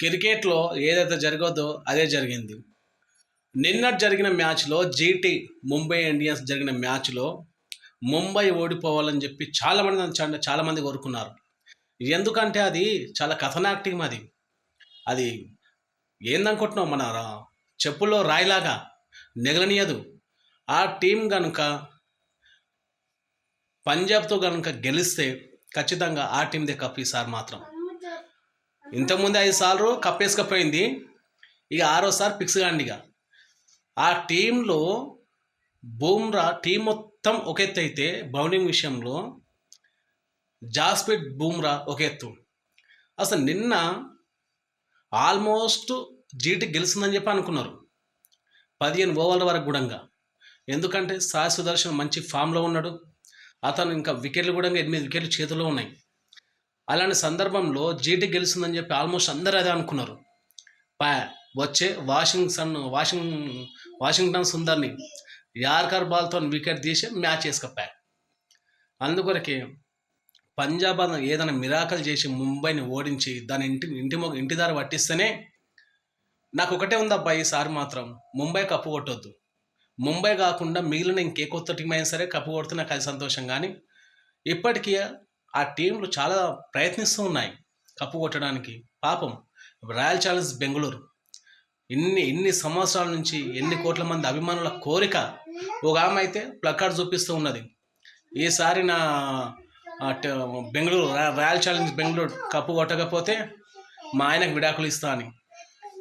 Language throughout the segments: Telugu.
క్రికెట్లో ఏదైతే జరగదో అదే జరిగింది. నిన్నటి జరిగిన మ్యాచ్లో జీటీ ముంబై ఇండియన్స్ జరిగిన మ్యాచ్లో ముంబై ఓడిపోవాలని చెప్పి చాలామంది నన్ను చాలామంది కోరుకున్నారు. ఎందుకంటే అది చాలా కథనాక్ టీం అది. అది ఏందనుకుంటున్నావు మన రా- చెప్పుల్లో రాయిలాగా నెగలనియదు. ఆ టీం కనుక పంజాబ్తో కనుక గెలిస్తే ఖచ్చితంగా ఆ టీందే కప్ ఈసారి మాత్రం. ఇంతకుముందు ఐదు సార్లు కప్పేసుకపోయింది. ఇక ఆరోసారి ఫిక్స్ కాండి ఇక. ఆ టీంలో బూమ్రా టీం మొత్తం ఒక ఎత్తు అయితే బౌలింగ్ విషయంలో జాస్పిట్ బూమ్రా ఒక ఎత్తు. అసలు నిన్న ఆల్మోస్ట్ జీటీ గెలుస్తుందని చెప్పి అనుకున్నారు. పదిహేను ఓవర్ల వరకు కూడా. ఎందుకంటే సాయి సుదర్శన్ మంచి ఫామ్లో ఉన్నాడు. అతను ఇంకా వికెట్లు కూడా ఎనిమిది వికెట్లు చేతిలో ఉన్నాయి. అలాంటి సందర్భంలో జీటీ గెలుస్తుందని చెప్పి ఆల్మోస్ట్ అందరూ అదే అనుకున్నారు. పా వచ్చే వాషింగ్టన్ వాషింగ్ వాషింగ్టన్ సుందర్ని యార్కర్ బాల్తో వికెట్ తీసి మ్యాచ్ వేసుకపోయా. అందుకొరకే పంజాబ్ ఏదైనా మిరాకల్ చేసి ముంబైని ఓడించి దాని ఇంటి ఇంటి ఇంటి దారి పట్టిస్తేనే నాకు ఒకటే ఉంది అబ్బాయి ఈసారి మాత్రం ముంబై కప్పు కొట్టొద్దు. ముంబై కాకుండా మిగిలిన ఇంకే కొత్త టీం అయినా సరే కప్పు కొడితే నాకు అది సంతోషం. కానీ ఇప్పటికీ ఆ టీంలు చాలా ప్రయత్నిస్తూ ఉన్నాయి కప్పు కొట్టడానికి. పాపం రాయల్ ఛాలెంజ్ బెంగళూరు. ఇన్ని ఇన్ని సంవత్సరాల నుంచి ఎన్ని కోట్ల మంది అభిమానుల కోరిక ఒక ఆమె అయితే ప్లకార్డ్ చూపిస్తూ ఉన్నది. ఈసారి నా Bengaluru royal challenge Bengaluru cup కొట్టకపోతే మా ఆయనకు విడాకులు ఇస్తా అని.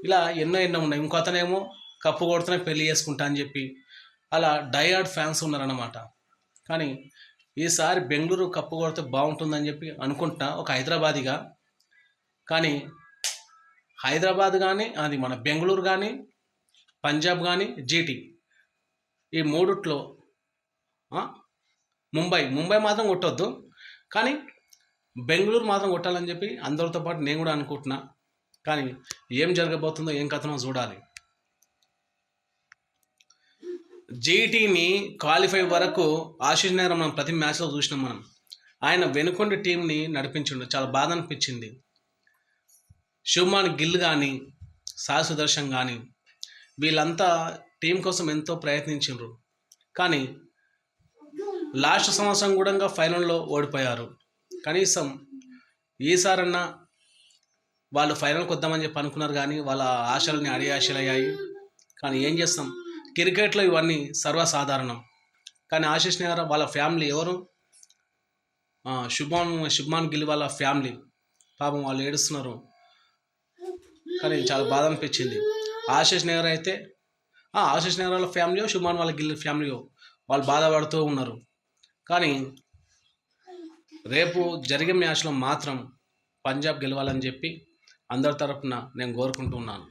ఇలా ఎన్నో ఎన్నో ఉన్నాయి. ఇంకో అతనేమో కప్పు కొడితేనే పెళ్ళి చేసుకుంటా అని చెప్పి అలా డయార్డ్ ఫ్యాన్స్ ఉన్నారన్నమాట. కానీ ఈసారి బెంగళూరు కప్పు కొడితే బాగుంటుందని చెప్పి అనుకుంటున్నా. ఒక హైదరాబాదీగా. కానీ హైదరాబాద్ కానీ అది మన బెంగళూరు కానీ పంజాబ్ కానీ జీటీ ఈ మూడిట్లో ముంబై ముంబై మాత్రం కొట్టొద్దు. కానీ బెంగళూరు మాత్రం కొట్టాలని చెప్పి అందరితో పాటు నేను కూడా అనుకుంటున్నా. కానీ ఏం జరగబోతుందో ఏం కథనో చూడాలి. జీటీని క్వాలిఫై వరకు ఆశీష్ నగర్ మనం ప్రతి మ్యాచ్లో చూసినాం మనం. ఆయన వెనుకొండ టీంని నడిపించిండు. చాలా బాధ అనిపించింది. శివమాన్ గిల్ కానీ సాయి సుదర్శన్ కానీ వీళ్ళంతా టీం కోసం ఎంతో ప్రయత్నించారు కానీ లాస్ట్ సంవత్సరం కూడా ఫైనల్లో ఓడిపోయారు. కనీసం ఈసారన్నా వాళ్ళు ఫైనల్కి వద్దామని చెప్పి అనుకున్నారు కానీ వాళ్ళ ఆశలని అడి కానీ ఏం చేస్తాం? క్రికెట్లో ఇవన్నీ సర్వసాధారణం. కానీ ఆశీష్ నెహ్రా వాళ్ళ ఫ్యామిలీ ఎవరు? శుభాన్ శుభ్మాన్ గిల్ వాళ్ళ ఫ్యామిలీ. పాపం వాళ్ళు ఏడుస్తున్నారు. కానీ చాలా బాధ అనిపించింది. ఆశీష్ నెహ్రా అయితే ఆశిష్ ఆశీష్ నెహ్రా వాళ్ళ ఫ్యామిలీయో శుభాన్ వాళ్ళ గిల్ ఫ్యామిలీయో వాళ్ళు బాధపడుతూ ఉన్నారు. కానీ రేపు జరిగే మ్యాచ్లో మాత్రం పంజాబ్ గెలవాలని చెప్పి అందరి తరఫున నేను కోరుకుంటున్నాను.